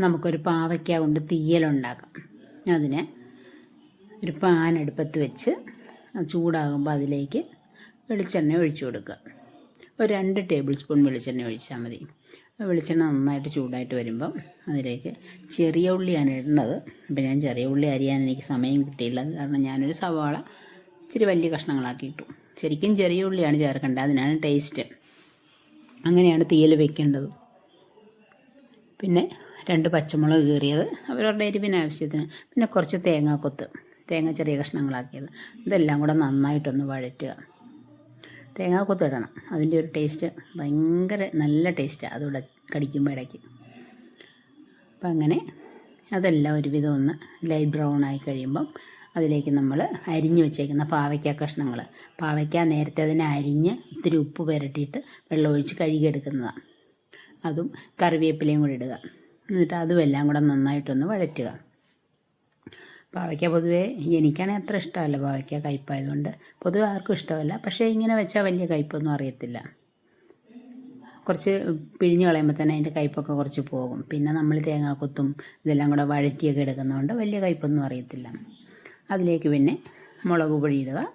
നമുക്കൊരു പാവയ്ക്ക കൊണ്ട് തീയലുണ്ടാക്കാം. അതിന് ഒരു പാൻ അടുപ്പത്ത് വെച്ച് ചൂടാകുമ്പോൾ അതിലേക്ക് വെളിച്ചെണ്ണ ഒഴിച്ചു കൊടുക്കുക. ഒരു രണ്ട് ടേബിൾ സ്പൂൺ വെളിച്ചെണ്ണ ഒഴിച്ചാൽ മതി. വെളിച്ചെണ്ണ നന്നായിട്ട് ചൂടായിട്ട് വരുമ്പം അതിലേക്ക് ചെറിയ ഉള്ളിയാണ് ഇടേണ്ടത്. അപ്പം ഞാൻ ചെറിയ ഉള്ളി അരിയാൻ എനിക്ക് സമയം കിട്ടിയില്ല. കാരണം ഞാനൊരു സവാള ഇച്ചിരി വലിയ കഷ്ണങ്ങളാക്കി ഇട്ടു. ശരിക്കും ചെറിയ ഉള്ളിയാണ് ചേർക്കേണ്ടത്. അതിനാണ് ടേസ്റ്റ്. അങ്ങനെയാണ് തീയൽ വെക്കേണ്ടത്. പിന്നെ രണ്ട് പച്ചമുളക് കീറിയത് അവരവരുടെ എരിവിന് ആവശ്യത്തിന്. പിന്നെ കുറച്ച് തേങ്ങാക്കൊത്ത് തേങ്ങ ചെറിയ കഷ്ണങ്ങളാക്കിയത്. ഇതെല്ലാം കൂടെ നന്നായിട്ടൊന്ന് വഴറ്റുക. തേങ്ങാക്കൊത്ത് ഇടണം. അതിന്റെ ഒരു ടേസ്റ്റ് ഭയങ്കര നല്ല ടേസ്റ്റാണ് അതുകൂടെ കടിക്കുമ്പോൾ ഇടയ്ക്ക്. അപ്പം അങ്ങനെ അതെല്ലാം ഒരുവിധം ഒന്ന് ലൈറ്റ് ബ്രൗൺ ആയി കഴിയുമ്പം അതിലേക്ക് നമ്മൾ അരിഞ്ഞ് വെച്ചേക്കുന്ന പാവയ്ക്ക കഷ്ണങ്ങൾ പാവയ്ക്ക നേരത്തെ അതിനെ അരിഞ്ഞ് ഇത്തിരി ഉപ്പ് പുരട്ടിയിട്ട് വെള്ളമൊഴിച്ച് കഴുകിയെടുക്കുന്നതാണ് അതും കറിവേപ്പിലയും കൂടി ഇടുക. എന്നിട്ട് അതും എല്ലാം കൂടെ നന്നായിട്ടൊന്ന് വഴറ്റുക. പാവയ്ക്ക പൊതുവേ എനിക്കാണെങ്കിൽ അത്ര ഇഷ്ടമല്ല പാവയ്ക്ക കയ്പായതുകൊണ്ട്. പൊതുവെ ആർക്കും ഇഷ്ടമല്ല. പക്ഷേ ഇങ്ങനെ വെച്ചാൽ വലിയ കയ്പൊന്നും അറിയത്തില്ല. കുറച്ച് പിഴിഞ്ഞ് കളയുമ്പോൾ തന്നെ അതിന്റെ കയ്പൊക്കെ കുറച്ച് പോകും. പിന്നെ നമ്മൾ തേങ്ങാക്കൊത്തും ഇതെല്ലാം കൂടെ വഴറ്റിയൊക്കെ എടുക്കുന്നതുകൊണ്ട് വലിയ കയ്പൊന്നും അറിയത്തില്ല. അതിലേക്ക് പിന്നെ മുളക് പൊടി ഇടുക.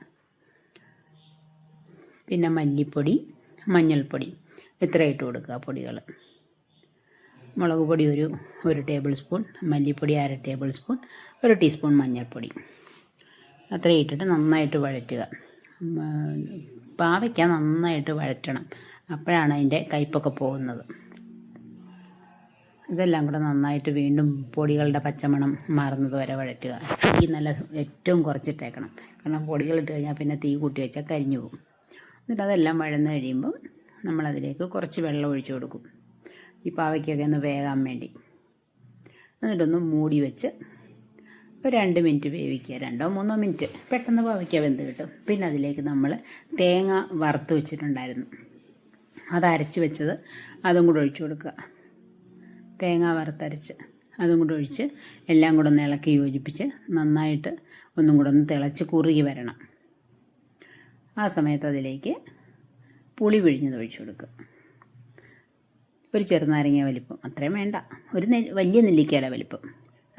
പിന്നെ മല്ലിപ്പൊടി മഞ്ഞൾപ്പൊടി. ഇത്ര ഇട്ട് കൊടുക്കുക പൊടികൾ. മുളക് പൊടി ഒരു ഒരു ടേബിൾ സ്പൂൺ മല്ലിപ്പൊടി അര ടേബിൾ സ്പൂൺ ഒരു ടീസ്പൂൺ മഞ്ഞൾപ്പൊടി. അത്രയും ഇട്ടിട്ട് നന്നായിട്ട് വഴറ്റുക. പാവയ്ക്ക നന്നായിട്ട് വഴറ്റണം. അപ്പോഴാണ് അതിന്റെ കയ്പൊക്കെ പോകുന്നത്. ഇതെല്ലാം കൂടെ നന്നായിട്ട് വീണ്ടും പൊടികളുടെ പച്ചമണം മാറുന്നത് വരെ വഴറ്റുക. തീ നല്ല ഏറ്റവും കുറച്ചിട്ടേക്കണം. കാരണം പൊടികളിട്ട് കഴിഞ്ഞാൽ പിന്നെ തീ കൂട്ടി വെച്ചാൽ കരിഞ്ഞു പോകും. എന്നിട്ട് അതെല്ലാം വഴന്ന് കഴിയുമ്പം നമ്മളതിലേക്ക് കുറച്ച് വെള്ളം ഒഴിച്ചു കൊടുക്കും. ഈ പാവയ്ക്കൊക്കെ ഒന്ന് വേകാൻ വേണ്ടി. എന്നിട്ടൊന്ന് മൂടി വെച്ച് ഒരു രണ്ട് മിനിറ്റ് വേവിക്കുക. രണ്ടോ മൂന്നോ മിനിറ്റ്. പെട്ടെന്ന് പാവയ്ക്ക വെന്ത് കിട്ടും. പിന്നെ അതിലേക്ക് നമ്മൾ തേങ്ങ വറുത്ത് വെച്ചിട്ടുണ്ടായിരുന്നു. അത് അരച്ച് വെച്ചത് അതും കൂടെ ഒഴിച്ചു കൊടുക്കുക. തേങ്ങ വറുത്തരച്ച് അതും കൂടെ ഒഴിച്ച് എല്ലാം കൂടെ ഒന്ന് ഇളക്കി യോജിപ്പിച്ച് നന്നായിട്ട് ഒന്നും കൂടെ ഒന്ന് തിളച്ച് കുറുകി വരണം. ആ സമയത്ത് അതിലേക്ക് പുളി പിഴിഞ്ഞത് ഒഴിച്ചു കൊടുക്കുക. ഒരു ചെറുനാരങ്ങ വലിപ്പം. അത്രയും വേണ്ട. ഒരു വലിയ നെല്ലിക്കയുടെ വലിപ്പം.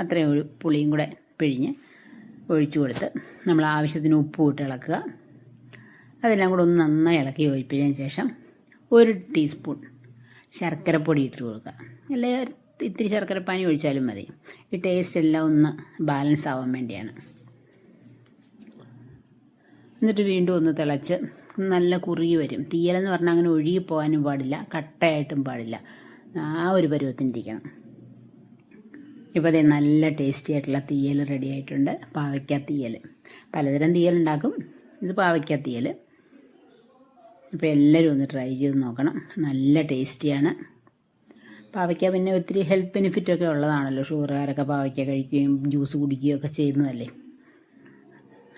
അത്രയും ഒരു പുളിയും കൂടെ പിഴിഞ്ഞ് ഒഴിച്ചു കൊടുത്ത് നമ്മൾ ആവശ്യത്തിന് ഉപ്പ് ഇട്ട് ഇളക്കുക. അതെല്ലാം കൂടെ ഒന്ന് നന്നായി ഇളക്കി യോജിപ്പിച്ചതിന് ശേഷം ഒരു ടീസ്പൂൺ ശർക്കരപ്പൊടി ഇട്ട് കൊടുക്കുക. അല്ലെങ്കിൽ ഇത്തിരി ശർക്കരപ്പാനി ഒഴിച്ചാലും മതി. ഈ ടേസ്റ്റ് എല്ലാം ഒന്ന് ബാലൻസ് ആവാൻ വേണ്ടിയാണ്. എന്നിട്ട് വീണ്ടും ഒന്ന് തിളച്ച് നല്ല കുറുകി വരും. തീയലെന്ന് പറഞ്ഞാൽ അങ്ങനെ ഒഴുകി പോകാനും പാടില്ല. കട്ടയായിട്ടും പാടില്ല. ആ ഒരു പരുവത്തിനിരിക്കണം. ഇപ്പോൾ അതേ നല്ല ടേസ്റ്റി ആയിട്ടുള്ള തീയൽ റെഡി ആയിട്ടുണ്ട്. പാവയ്ക്ക തീയൽ. പലതരം തീയൽ ഉണ്ടാക്കും. ഇത് പാവയ്ക്ക തീയൽ. ഇപ്പോൾ എല്ലാവരും ഒന്ന് ട്രൈ ചെയ്ത് നോക്കണം. നല്ല ടേസ്റ്റിയാണ് പാവയ്ക്ക പിന്നെ ഒത്തിരി ഹെൽത്ത് ബെനിഫിറ്റൊക്കെ ഉള്ളതാണല്ലോ. ഷുഗറുകാരൊക്കെ പാവയ്ക്ക കഴിക്കുകയും ജ്യൂസ് കുടിക്കുകയും ഒക്കെ ചെയ്യുന്നതല്ലേ.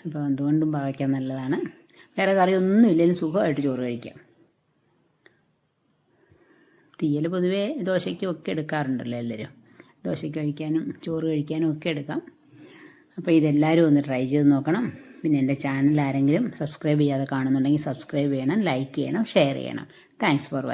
അപ്പോൾ എന്തുകൊണ്ടും പാവയ്ക്ക നല്ലതാണ്. വേറെ കറിയൊന്നും ഇല്ലെങ്കിലും സുഖമായിട്ട് ചോറ് കഴിക്കാം. തീയൽ പൊതുവേ ദോശയ്ക്കും ഒക്കെ എടുക്കാറുണ്ടല്ലോ എല്ലാവരും. ദോശയ്ക്ക് കഴിക്കാനും ചോറ് കഴിക്കാനും ഒക്കെ എടുക്കാം. അപ്പോൾ ഇതെല്ലാവരും ഒന്ന് ട്രൈ ചെയ്ത് നോക്കണം. പിന്നെ എന്റെ ചാനൽ ആരെങ്കിലും സബ്സ്ക്രൈബ് ചെയ്യാതെ കാണുന്നുണ്ടെങ്കിൽ സബ്സ്ക്രൈബ് ചെയ്യണം ലൈക്ക് ചെയ്യണം ഷെയർ ചെയ്യണം. Thanks for watching.